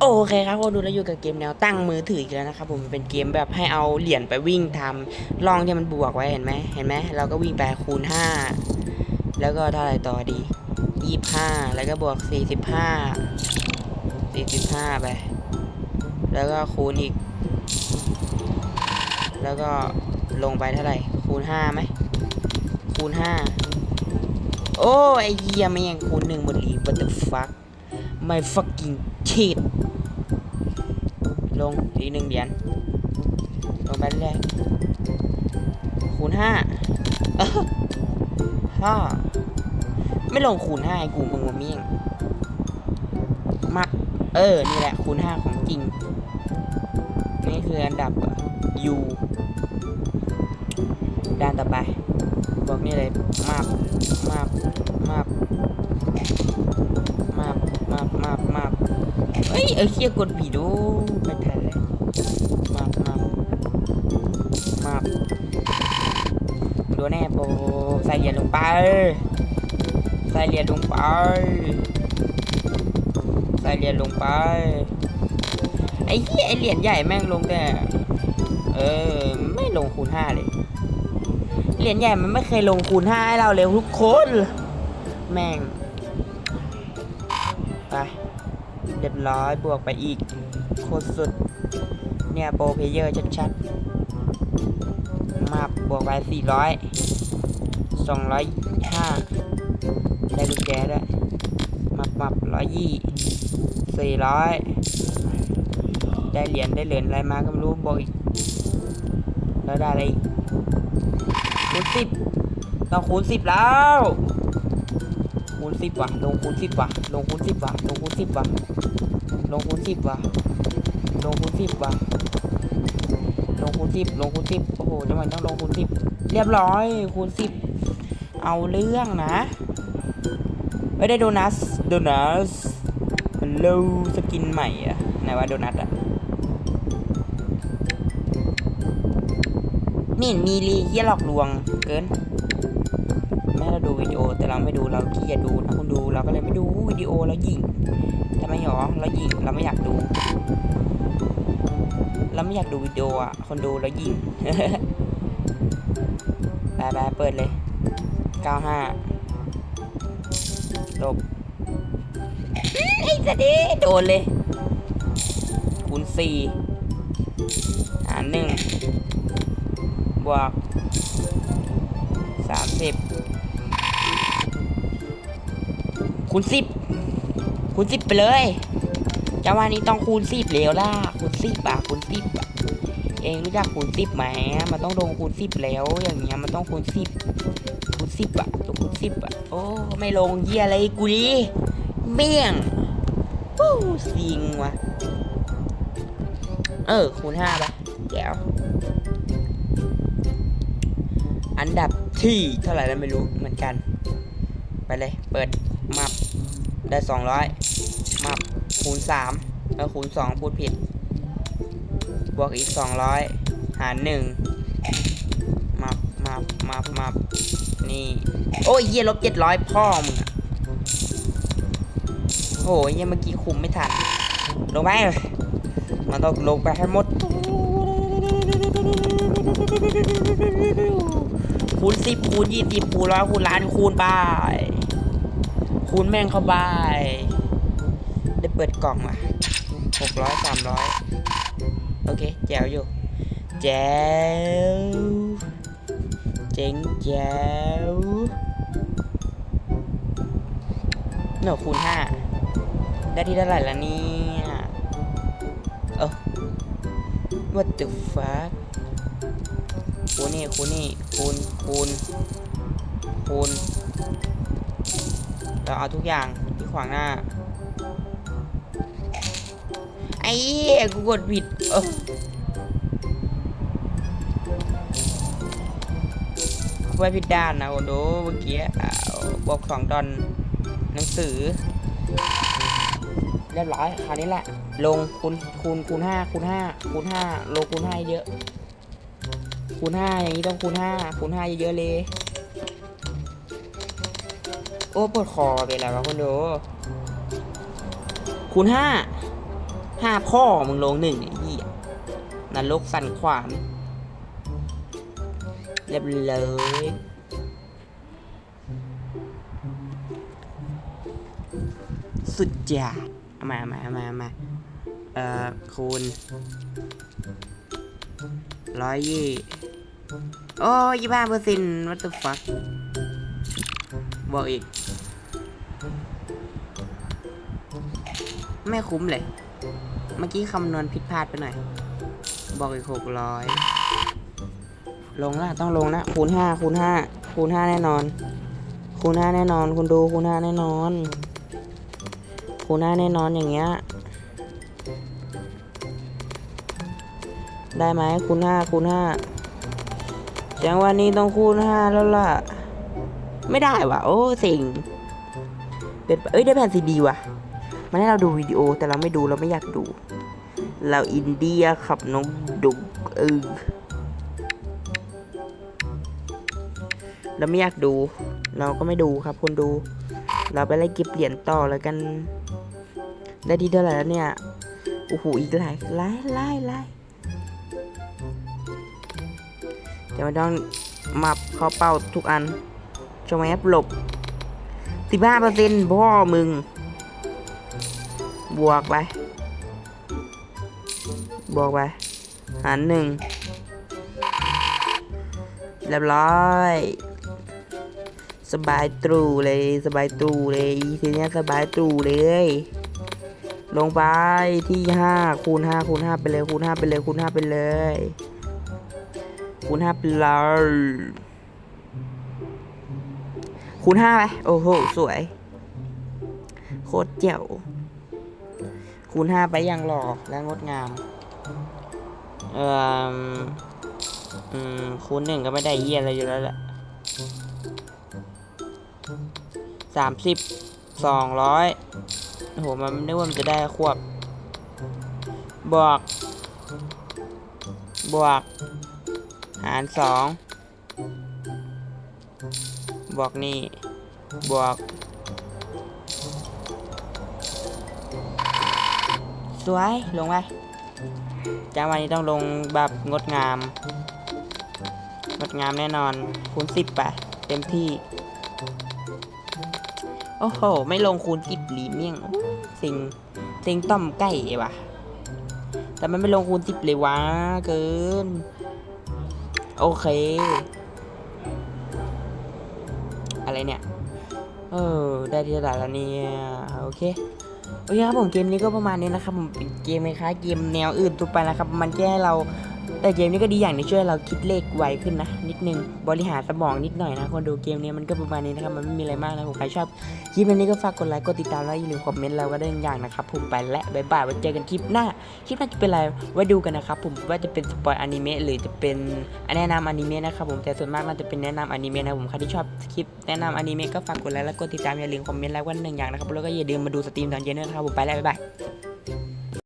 โอเคครับคนดูแล้วอยู่กับเกมแนวตั้งมือถืออีกแล้วนะครับผมเป็นเกมแบบให้เอาเหรียญไปวิ่งทำล่องที่มันบวกไว้เห็นไหมเห็นไหมเราก็วิ่งไปคูณ 5 แล้วก็เท่าไรต่อดี 25 แล้วก็บวก 45 45 ไป แล้วก็คูณอีก แล้วก็ลงไปเท่าไหร่คูณ5ไหมคูณ 5 โอ้ไอเหี้ยไม่ยังคูณหนึ่งหมดลี what the fuck my fucking shit ลงอีกหนึ่งเหรียญลงไปเรื่อยคูณห้าห้าไม่ลงคูณห้าไอ้กูมึงวะเมี่ยงมัก เออ นี่แหละ คูณห้าของจริง นี่คืออันดับยูด้านต่อไป บอกนี่เลยมาบมาบมาบมาบมาบมาบมาบ เฮ้ยเออเคียกดผิดดูไม่ทันเลยมาบมาบมาบดูแน่โปใส่เหรียญลงไป ใส่เหรียญลงไป ใส่เหรียญลงไป ไอ้เหี้ยไอ้เหรียญใหญ่แม่งลงแต่เออไม่ลงคูณห้าเลย เหรียญใหญ่มันไม่เคยลงคูณห้าให้เราเลยทุกคน แม่ง รียบร้อยบวกไปอีก โคตรสุด เนี่ยโปรเพเยอร์ชัดๆ มาบวกไป 400 205 ได้กุญแจด้วยมับมับร้อยยี่สี่ร้อยได้เหรียญได้เหรียญอะไรมาก็ไม่รู้บอกอีกแล้วได้อะไรอีกคูณสิบต้องคูณสิบแล้ว คูณสิบว่ะลงคูณสิบว่ะลงคูณสิบว่ะลงคูณสิบว่ะลงคูณสิบว่ะลงคูณสิบว่ะลงคูณสิบลงคูณสิบโอ้โหทำไมต้องลงคูณสิบเรียบร้อยคูณสิบเอาเรื่องนะไม่ได้โดนัสโดนัสฮัลโหลสกินใหม่อะไหนว่าโดนัทอะนี่มีรีเฮียหลอกลวงเกิน เราไม่ดูเราขี้อยดดูถ้าคุณดูเราก็เลยไม่ดูวิดีโอแล้วยิงทำไมหรอเรายิงเราไม่อยากดู เราไม่อยากดูวิดีโออะคนดูเรายิงแบไปเปิดเลย 95ลบไอ้สดีโดนเลยคูณ4หาร1บวก30 คูณสิบคูณสิบไปเลยจังหวะนี้ต้องคูณสิบแล้วล่ะคูณสิบอะคูณสิบอะเองรู้จักคูณสิบไหมมันต้องลงคูณสิบแล้ว อย่างเงี้ยมันต้องคูณสิบคูณสิบอะต้องคูณสิบอะโอ้ไม่ลงเยี่ยอะไรกูดิเมี่ยงวู้สิงว่ะเออคูณห้าปะแก้วอันดับที่เท่าไหร่แล้วไม่รู้เหมือนกัน ไปเลย เปิด ได้สองร้อยมับคูณสามเออคูณสองพูดผิด บวกอีกสองร้อยหารหนึ่งมับมับมับมับนี่โอ้ยเยี่ยลบเจ็ดร้อยพ่อมึงอะโอ้ยเยี่ยเมื่อกี้คุมไม่ทันลงไปมันต้องลงไปให้หมดคูณสิบคูณยี่สิบคูณร้อยคูณล้านคูณไป คูณแม่งเข้าไป ได้เปิดกล่องมาหกร้อยสามร้อยโอเค แจ๋วอยู่ แจ๋ว เจ๋งแจ๋วเนอคูณห้าได้ที่เท่าไหร่ละเนี่ยเออ what the fuck คูณนี่คูณนี่คูณคูณคูณ เราเอาทุกอย่างที่ขวางหน้า ไอ้กูกดผิดเออไว้ผิดด้านนะโอ้โหเมื่อกี้อ้าวบอกสองดอนหนังสือ เรียบร้อยคราวนี้แหละ ลงคูณคูณคูณห้าคูณห้าคูณห้าลงคูณห้าเยอะ คูณห้าอย่างนี้ต้องคูณห้าคูณห้าเยอะๆเลย อ้ปวดคอเป็นไรวะคุณดูคูณห้าห้าพ่อมึงลงหนึ่งไอ้เหี้ยนรกสั่นขวานเรียบเลยสุดยอดเอามาเอามาเอามาเอามาเอ่อคูณร้อยยี่โอ้ยี่บ้าเปอร์เซ็นต์ what the fuck บอกอีก ไม่คุ้มเลย เมื่อกี้คำนวณผิดพลาดไปหน่อย บอกอีกหกร้อยลงละต้องลงนะ คูณห้าคูณห้าคูณห้าแน่นอน คูณห้าแน่นอน คุณดูคูณห้าแน่นอน คูณห้าแน่นอนอย่างเงี้ย ได้ไหมคูณห้าคูณห้าแจังวันนี้ต้องคูณห้าแล้วล่ะ ไม่ได้ว่ะ โอ้สิงเป็นเอ้ยได้แผ่นซีดีว่ะ มันให้เราดูวิดีโอแต่เราไม่ดูเราไม่อยากดู เราอินเดียขับนกดุกเออเราไม่อยากดู เราก็ไม่ดูครับคุณดู เราไปไล่ก็บเหรียญต่อแล้วกัน ได้ที่เท่าไหร่แล้วเนี่ยโอ้โหอีกหลายหลายหลายหลายจะไม่ต้องมับเข้าเป้าทุกอันชมแอปหลบ15เปอร์เซ็นต์พ่อมึง บวกไป บวกไป หารหนึ่งเรียบร้อย สบายตรูเลยสบายตรูเลยทีนี้สบายตรูเลย ลงไปที่ห้าคูณห้าคูณห้าไปเลยคูณห้าไปเลยคูณห้าไปเลยคูณห้าไปเลยคูณห้าไปโอ้โห สวย โคตรเจ๋ว คูณห้าไปอย่างหล่อและงดงาม เอ่ออคูณหนึ่งก็ไม่ได้เยี่ยอะไรอยู่แล้วแหละสามสิบสองร้อยโอ้โหมันนึกว่ามันจะได้ควบบวก บวก หารสองบวกนี่ บวก สวย ลงไปจ้าวันนี้ต้องลงแบบงดงาม งดงามแน่นอน คูณสิบไปเต็มที่ โอ้โห ไม่ลงคูณสิบหลีเมี่ยง สิง สิงต้อมไก่ว่ะ แต่มันไม่ลงคูณสิบเลยวะ เกิน โอเค อะไรเนี่ย เออ ได้ที่ตลาดแล้วเนี่ย โอเค โอเคครับผมเกมนี้ก็ประมาณนี้นะครับผมเป็นเกมคล้ายเกมแนวอื่นทั่วไปนะครับ มันแค่ให้เรา แต่เกมนี้ก็ดีอย่างหนึงช่วยเราคิดเลขไวขึ้นนะ นิดนึงบริหารสมองนิดหน่อยนะคนดูเกมนี้มันก็ประมาณนี้นะครับมันไม่มีอะไรมากนะผมใครชอบคลิปนี้ก็ฝากกดไลค์กดติดตามแล้วอย่าลืมคอมเมนต์เราก็ได้อย่างนะครับผมไปและบายบายไว้เจอกันคลิปหน้าคลิปหน้าจะเป็นอะไรไว้ดูกันนะครับผมว่าจะเป็นสปอยอนิเมะหรือจะเป็นแนะนำอนิเมะนะครับผมแต่ส่วนมากน่าจะเป็นแนะนำอนิเมะนะผมใครที่ชอบคลิปแนะนำอนิเมะก็ฝากกดไลค์และกดติดตามอย่าลืมคอมเมนต์ไลค์วันหนึ่งอย่างนะครับแล้วก็อย่าลืมมาดูสตรีมตอนเย็นด้วยนะครับผมไปแล้วบ๊ายบาย